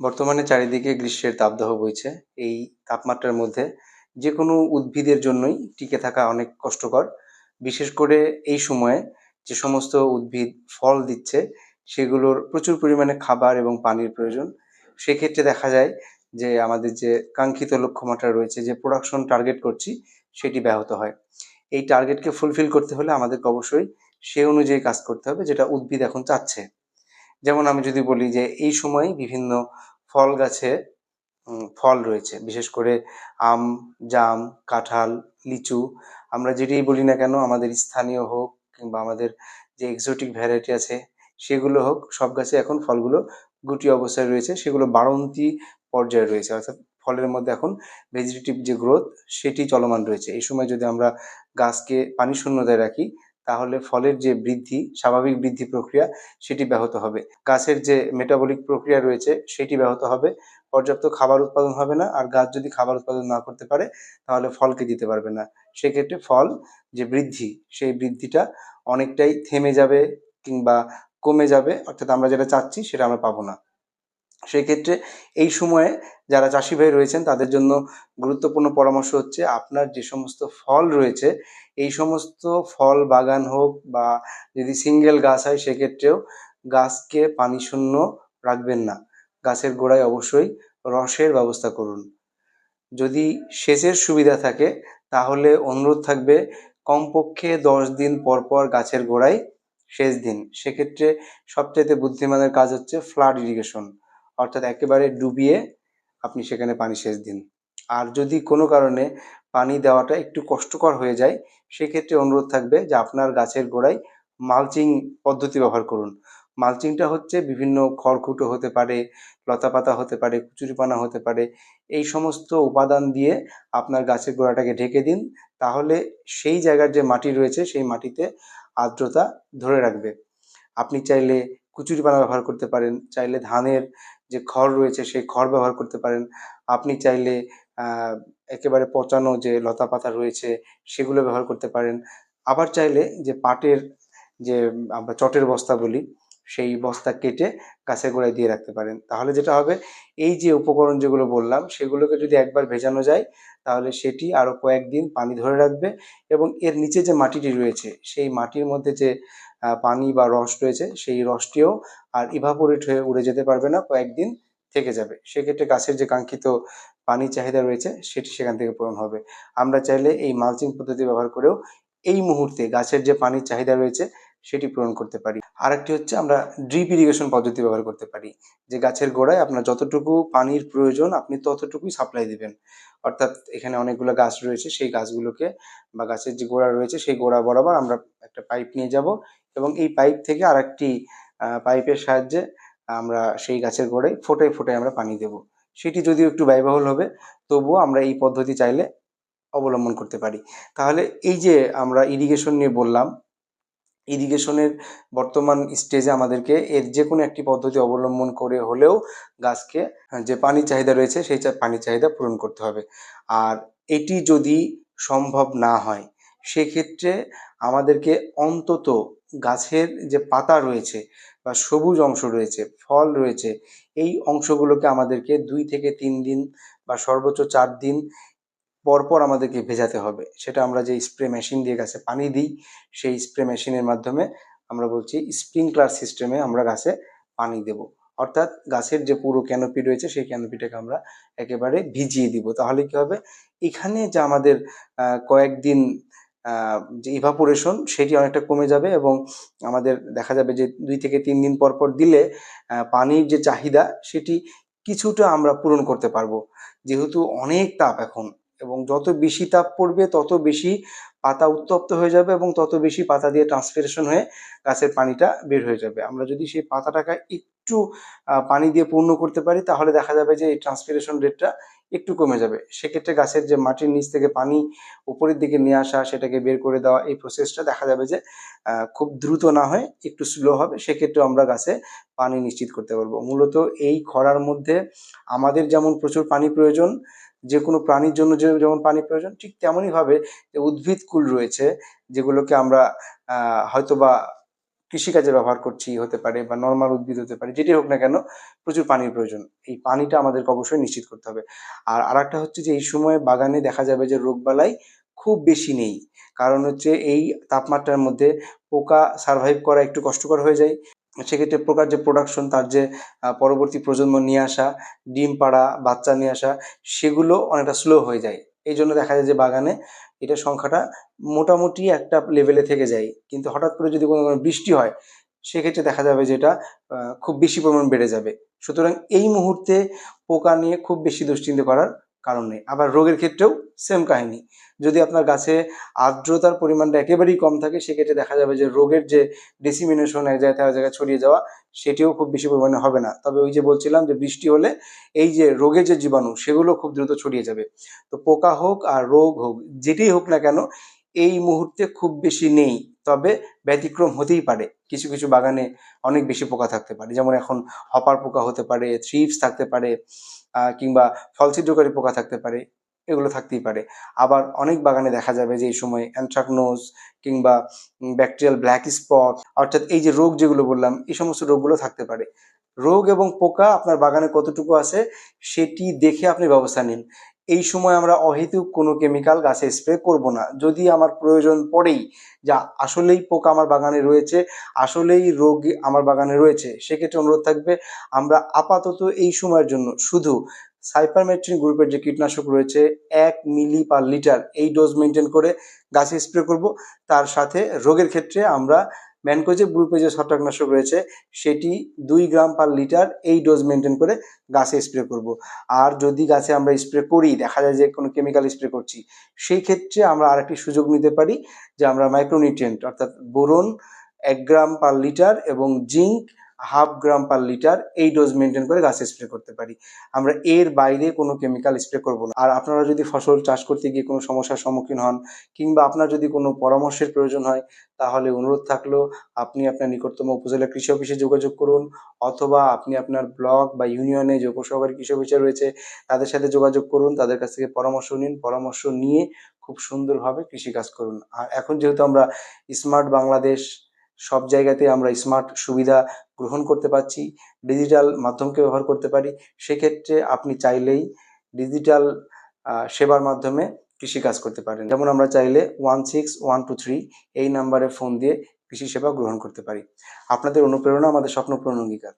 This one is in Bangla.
বর্তমানে চারিদিকে গ্রীষ্মের তাপদাহ বইছে। এই তাপমাত্রার মধ্যে যে কোনো উদ্ভিদের জন্যই টিকে থাকা অনেক কষ্টকর। বিশেষ করে এই সময়ে যে সমস্ত উদ্ভিদ ফল দিচ্ছে, সেগুলোর প্রচুর পরিমাণে খাবার এবং পানির প্রয়োজন। সেক্ষেত্রে দেখা যায় যে আমাদের যে কাঙ্ক্ষিত লক্ষ্যমাত্রা রয়েছে, যে প্রোডাকশন টার্গেট করছি, সেটি ব্যাহত হয়। এই টার্গেটকে ফুলফিল করতে হলে আমাদেরকে অবশ্যই সে অনুযায়ী কাজ করতে হবে, যেটা উদ্ভিদ এখন চাচ্ছে। যেমন আমি যদি বলি যে এই সময় বিভিন্ন ফল গাছে ফল রয়েছে। বিশেষ করে আম, জাম, কাঁঠাল, লিচু, আমরা যেটাই বলি না কেন, আমাদের স্থানীয় হোক কিংবা আমাদের যে এক্সোটিক ভ্যারাইটি আছে, সেগুলো হোক, সব গাছে এখন ফলগুলো গুটি অবস্থায় রয়েছে। সেগুলো বাড়ন্তি পর্যায়ে রয়েছে। অর্থাৎ ফলের মধ্যে এখন ভেজিটেটিভ যে গ্রোথ সেটি চলমান রয়েছে। এই সময় যদি আমরা গাছকে পানি শূন্যতায় রাখি তাহলে ফলের যে বৃদ্ধি, স্বাভাবিক বৃদ্ধি প্রক্রিয়া, সেটি ব্যাহত হবে। গাছের যে মেটাবলিক প্রক্রিয়া রয়েছে, সেটি ব্যাহত হবে। পর্যাপ্ত খাবার উৎপাদন হবে না। আর গাছ যদি খাবার উৎপাদন না করতে পারে, তাহলে ফলকে দিতে পারবে না। সেক্ষেত্রে ফল যে বৃদ্ধি, সেই বৃদ্ধিটা অনেকটাই থেমে যাবে কিংবা কমে যাবে। অর্থাৎ আমরা যেটা চাচ্ছি, সেটা আমরা পাবো না। সেক্ষেত্রে এই সময়ে যারা চাষি ভাই রয়েছেন, তাদের জন্য গুরুত্বপূর্ণ পরামর্শ হচ্ছে আপনার যে সমস্ত ফল রয়েছে, এই সমস্ত ফল বাগান হোক বা যদি সিঙ্গেল গাছ হয়, সেক্ষেত্রেও গাছকে পানি শূন্য রাখবেন না। গাছের গোড়ায় অবশ্যই রসের ব্যবস্থা করুন। যদি সেচের সুবিধা থাকে, তাহলে অনুরোধ থাকবে কমপক্ষে দশ দিন পর পর গাছের গোড়ায় সেচ দিন। সেক্ষেত্রে সবচাইতে বুদ্ধিমানের কাজ হচ্ছে ফ্লাড ইরিগেশন অর্থাৎ একেবারে ডুবিয়ে আপনি সেখানে পানি সেচ দিন। আর যদি কোনো কারণে পানি দেওয়াটা একটু কষ্টকর হয়ে যায়, সেক্ষেত্রে অনুরোধ থাকবে যে আপনার গাছের গোড়ায় মালচিং পদ্ধতি ব্যবহার করুন। মালচিংটা হচ্ছে বিভিন্ন খড়কুটো হতে পারে, লতাপাতা হতে পারে, কুচুরিপানা হতে পারে, এই সমস্ত উপাদান দিয়ে আপনার গাছের গোড়াটাকে ঢেকে দিন। তাহলে সেই জায়গার যে মাটি রয়েছে, সেই মাটিতে আর্দ্রতা ধরে রাখবে। আপনি চাইলে কুচুরিপানা ব্যবহার করতে পারেন, চাইলে ধানের যে খড় রয়েছে সেই খড় ব্যবহার করতে পারেন। আপনি চাইলে একেবারে পচানো যে লতা পাতা রয়েছে সেগুলো ব্যবহার করতে পারেন। আবার চাইলে যে পাটের যে, আমরা চটের বস্তা বলি সেই বস্তা কেটে গাছের গোড়ায় দিয়ে রাখতে পারেন। তাহলে যেটা হবে, এই যে উপকরণ যেগুলো বললাম, সেগুলোকে যদি একবার ভেজানো যায়, তাহলে সেটি আরও কয়েকদিন পানি ধরে রাখবে এবং এর নিচে যে মাটিটি রয়েছে, সেই মাটির মধ্যে যে পানি বা রস রয়েছে, সেই রসটিও আর ইভাপোরেট হয়ে উড়ে যেতে পারবে না, কয়েকদিন থেকে যাবে। সেক্ষেত্রে গাছের যে কাঙ্ক্ষিত পানির চাহিদা রয়েছে, সেটি সেখান থেকে পূরণ হবে। আমরা চাইলে এই মালচিং পদ্ধতি ব্যবহার করেও এই মুহূর্তে গাছের যে পানির চাহিদা রয়েছে সেটি পূরণ করতে পারি। আরেকটি হচ্ছে আমরা ড্রিপ ইরিগেশন পদ্ধতি ব্যবহার করতে পারি। যে গাছের গোড়ায় আপনার যতটুকু পানির প্রয়োজন আপনি ততটুকুই সাপ্লাই দিবেন। অর্থাৎ এখানে অনেকগুলো গাছ রয়েছে সেই গাছগুলোকে বা গাছের যে গোড়া রয়েছে সেই গোড়া বরাবর আমরা একটা পাইপ নিয়ে যাব এবং এই পাইপ থেকে আরেকটি আহ, পাইপের সাহায্যে আমরা সেই গাছের গোড়ায় ফোটায় ফোটায় আমরা পানি দেব। সেটি যদিও একটু ব্যয়বহুল হবে তবুও আমরা এই পদ্ধতি চাইলে অবলম্বন করতে পারি। তাহলে এই যে আমরা ইরিগেশন নিয়ে বললাম ইরিগেশনের বর্তমান স্টেজে আমাদেরকে এর যে কোনো একটি পদ্ধতি অবলম্বন করে হলেও গাছকে আহ, যে পানির চাহিদা রয়েছে সেই পানির চাহিদা পূরণ করতে হবে। আর এটি যদি সম্ভব না হয় সেক্ষেত্রে আমাদেরকে অন্তত গাছের যে পাতা রয়েছে বা সবুজ অংশ রয়েছে ফল রয়েছে এই অংশগুলোকে আমাদেরকে দুই থেকে তিন দিন বা সর্বোচ্চ চার দিন পরপর আমাদেরকে ভেজাতে হবে। সেটা আমরা যে স্প্রে মেশিন দিয়ে গাছে পানি দিই, সেই স্প্রে মেশিনের মাধ্যমে আমরা বলছি স্প্রিংকলার সিস্টেমে আমরা গাছে পানি দেব। অর্থাৎ গাছের যে পুরো ক্যানোপি রয়েছে, সেই ক্যানোপিটাকে আমরা একেবারে ভিজিয়ে দিব। তাহলে কি হবে? এখানে যে আমাদের কয়েকদিন যে ইভাপোরেশন সেটি অনেকটা কমে যাবে এবং আমাদের দেখা যাবে যে দুই থেকে তিন দিন পর পর দিলে পানির যে চাহিদা, সেটি কিছুটা আমরা পূরণ করতে পারব। যেহেতু অনেক তাপ এখন এবং যত বেশি তাপ পড়বে, তত বেশি পাতা উত্তপ্ত হয়ে যাবে এবং তত বেশি পাতা দিয়ে ট্রান্সপিরেশন হয়ে গাছের পানিটা বের হয়ে যাবে। আমরা যদি সেই পাতাটাকে একটু পানি দিয়ে পূর্ণ করতে পারি, তাহলে দেখা যাবে যে এই ট্রান্সপিরেশন রেটটা একটু কমে যাবে। সেক্ষেত্রে গাছের যে মাটির নিচ থেকে পানি উপরের দিকে নিয়ে আসা, সেটাকে বের করে দেওয়া, এই প্রসেসটা দেখা যাবে যে খুব দ্রুত না হয় একটু স্লো হবে। সেক্ষেত্রে আমরা গাছে পানি নিশ্চিত করতে পারব। মূলত এই খরার মধ্যে আমাদের যেমন প্রচুর পানি প্রয়োজন যে কোনো প্রাণীর জন্য যে যেমন পানি প্রয়োজন, ঠিক তেমনই ভাবে উদ্ভিদ কুল রয়েছে, যেগুলোকে আমরা হয়তো বা কৃষিকাজে ব্যবহার করছি, হতে পারে বা নর্মাল উদ্ভিদ হতে পারে যেটি হোক না কেন প্রচুর পানির প্রয়োজন। এই পানিটা আমাদেরকে অবশ্যই নিশ্চিত করতে হবে। আর আরেকটা হচ্ছে যে এই সময় বাগানে দেখা যাবে যে রোগবালাই খুব বেশি নেই। কারণ হচ্ছে এই তাপমাত্রার মধ্যে পোকা সার্ভাইভ করা একটু কষ্টকর হয়ে যায়। সেক্ষেত্রে প্রকার যে প্রোডাকশন তার যে পরবর্তী প্রজন্ম নিয়ে আসা, ডিম পাড়া, বাচ্চা নিয়ে আসা, সেগুলো অনেকটা স্লো হয়ে যায়। এই জন্য দেখা যায় যে বাগানে এটা সংখ্যাটা মোটামুটি একটা লেভেলে থেকে যায়। কিন্তু হঠাৎ করে যদি কোনো কোনো বৃষ্টি হয়, সেক্ষেত্রে দেখা যাবে যে এটা খুব বেশি পরিমাণ বেড়ে যাবে। সুতরাং এই মুহূর্তে পোকা নিয়ে খুব বেশি দুশ্চিন্তা করার কারণ নেই। আবার রোগের ক্ষেত্রেও সেম কাহিনী। যদি আপনার গাছে আর্দ্রতার পরিমাণটা একেবারেই কম থাকে, সেক্ষেত্রে দেখা যাবে যে রোগের যে ডেসিমিনেশন এক জায়গায় থেকে জায়গায় ছড়িয়ে যাওয়া, সেটিও খুব বেশি পরিমাণে হবে না। তবে ওই যে বলছিলাম যে বৃষ্টি হলে এই যে রোগের যে জীবাণু, সেগুলো খুব দ্রুত ছড়িয়ে যাবে। তো পোকা হোক আর রোগ হোক, যেটাই হোক না কেন, এই মুহূর্তে খুব বেশি নেই। তবে ব্যতিক্রম হতেই পারে। কিছু কিছু বাগানে অনেক বেশি পোকা থাকতে পারে। যেমন এখন হপার পোকা হতে পারে, থ্রিপস থাকতে পারে। কিংবা ফলছিদ্রকারী পোকা থাকতে পারে, এগুলো থাকতেই পারে। আবার অনেক বাগানে দেখা যাবে যে, এই সময় অ্যান্থ্রাকনোজ কিংবা ব্যাকটেরিয়াল ব্ল্যাক স্পট, অর্থাৎ এই যে রোগ যেগুলো বললাম, এই সমস্ত রোগগুলো থাকতে পারে। রোগ এবং পোকা আপনার বাগানে কতটুকু আছে, সেটি দেখে আপনি ব্যবস্থা নিন। এই সময় আমরা অহেতুক কোনো কেমিক্যাল গাছে স্প্রে করব না। যদি আমার প্রয়োজন পড়েই যা আসলেই পোকা আমার বাগানে রয়েছে, আসলেই রোগ আমার বাগানে রয়েছে, সেক্ষেত্রে অনুরোধ থাকবে আমরা আপাতত এই সময়ের জন্য শুধু সাইপারমেট্রিন গ্রুপের যে কীটনাশক রয়েছে এক মিলি পার লিটার এই ডোজ মেনটেন করে গাছে স্প্রে করব। তার সাথে রোগের ক্ষেত্রে আমরা ম্যানকোজেব গ্রুপে যে ছত্রাকনাশক রয়েছে, সেটি দুই গ্রাম পার লিটার এই ডোজ মেনটেন করে গাছে স্প্রে করব। আর যদি গাছে আমরা স্প্রে করি, দেখা যায় যে কোনো কেমিক্যাল স্প্রে করছি, সেই ক্ষেত্রে আমরা আরেকটি সুযোগ নিতে পারি যে আমরা মাইক্রোনিউট্রিয়েন্ট অর্থাৎ বোরন এক গ্রাম পার লিটার এবং zinc half gram per litre এই ডোজ মেনটেন করে গাছে স্প্রে করতে পারি। আমরা এর বাইরে কোনো কেমিক্যাল স্প্রে করব না। আর আপনারা যদি ফসল চাষ করতে গিয়ে কোনো সমস্যার সম্মুখীন হন, কিংবা আপনার যদি কোনো পরামর্শের প্রয়োজন হয়, তাহলে অনুরোধ থাকল, আপনি আপনার নিকটতম উপজেলা কৃষি অফিসে যোগাযোগ করুন, অথবা আপনি আপনার ব্লক বা ইউনিয়নে যে উপসহকারী কৃষি অফিসার রয়েছে, তাদের সাথে যোগাযোগ করুন, তাদের কাছ থেকে পরামর্শ নিন, পরামর্শ নিয়ে খুব সুন্দরভাবে কৃষিকাজ করুন। আর এখন যেহেতু আমরা স্মার্ট বাংলাদেশ সব জায়গাতে আমরা স্মার্ট সুবিধা গ্রহণ করতে পারছি ডিজিটাল মাধ্যমকে ব্যবহার করতে পারি। সেক্ষেত্রে আপনি চাইলেই ডিজিটাল সেবার মাধ্যমে কৃষিকাজ করতে পারেন। যেমন আমরা চাইলে one six one two three এই নাম্বারে ফোন দিয়ে কৃষি সেবা গ্রহণ করতে পারি। আপনাদের অনুপ্রেরণা আমাদের স্বপ্ন পূরণ অঙ্গীকার।